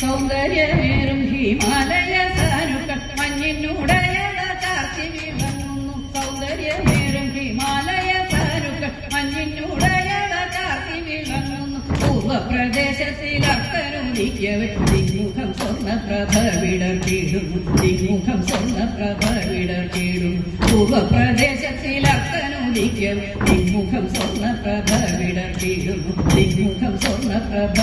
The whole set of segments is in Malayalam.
സൗന്ദര്യമേറും ഹിമാലയ സാനുക്കൾ മഞ്ഞിനുടയ ചാർത്തി വിളങ്ങുന്നു. സൗന്ദര്യമേറും ഹിമാലയ സാനുക്കൾ മഞ്ഞിനുടയ ചാർത്തി വിളങ്ങുന്നു. പൂർവപ്രദേശത്തിൽ അക്കരുദിക്കവേ ദിങ്മുഖം സ്വർണപ്രഭ വിടർത്തിയിടുന്നു ദിങ്മുഖം സ്വർണപ്രഭ വിടർത്തിയിടുന്നു പൂർവപ്രദേശത്തിൽ അക്കനുദിക്കവേ ദിങ്മുഖം സ്വർണപ്രഭ ദിങ്മുഖം സ്വർണപ്രഭ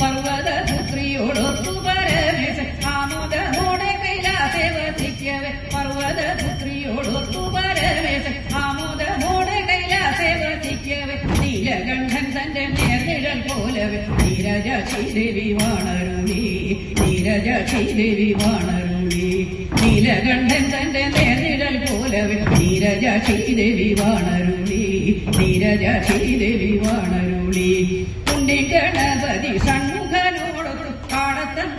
പർവത പർവതപുത്രിയോടൊത്തു പരമേശ ആമോദമോടെ കൈലാസെ വസിക്കവേ പർവതപുത്രിയോടൊത്തു പരമേശ ആമോദമോടെ കൈലാസെ വസിക്കവേ നീലകണ്ഠൻ തന്റെ നേർനിഴൽ പോലവേ നീരജാക്ഷി ദേവി വാണരുളി നീരജാക്ഷി ശ്രീദേവി വാണരുളി നീലകണ്ഠൻ തന്റെ വാണരുളി വാണരുളി കുണ്ടി ഗണപതി ഷൺമുഖനോടൊരു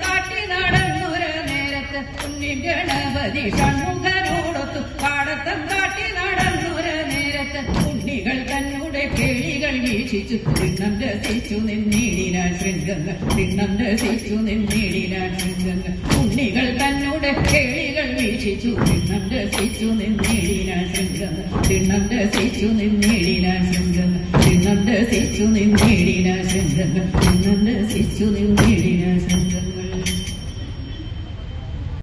കാട്ടി നടന്നൊരു നേരത്ത് കുണ്ടി ഗണപതി ഷൺമുഖനോടൊത്തു കാട്ടി നടന്നൊരു നേരത്ത് ഉണ്ണികൾ തന്നൂടെ കേളികൾ വീക്ഷിച്ചു തിണ്ണം രസിച്ചു നിന്നീടിനാൻ ശൃംഗങ്ങൾ തിണ്ണം രസിച്ചു നിന്നീടിനാൻ ശൃംഗങ്ങൾ. ഉണ്ണികൾ തന്നൂടെ കേളികൾ വീക്ഷിച്ചു തിണ്ണം രസിച്ചു നിന്നീടിനാൻ ശൃംഗങ്ങൾ തിണ്ണം രസിച്ചു നിന്നീടിനാൻ ശൃംഗങ്ങൾ. തിണ്ണം രസിച്ചു നിന്നിടിന ശൃംഗങ്ങൾ നന്ദ രസിച്ചു നിന്നിടിന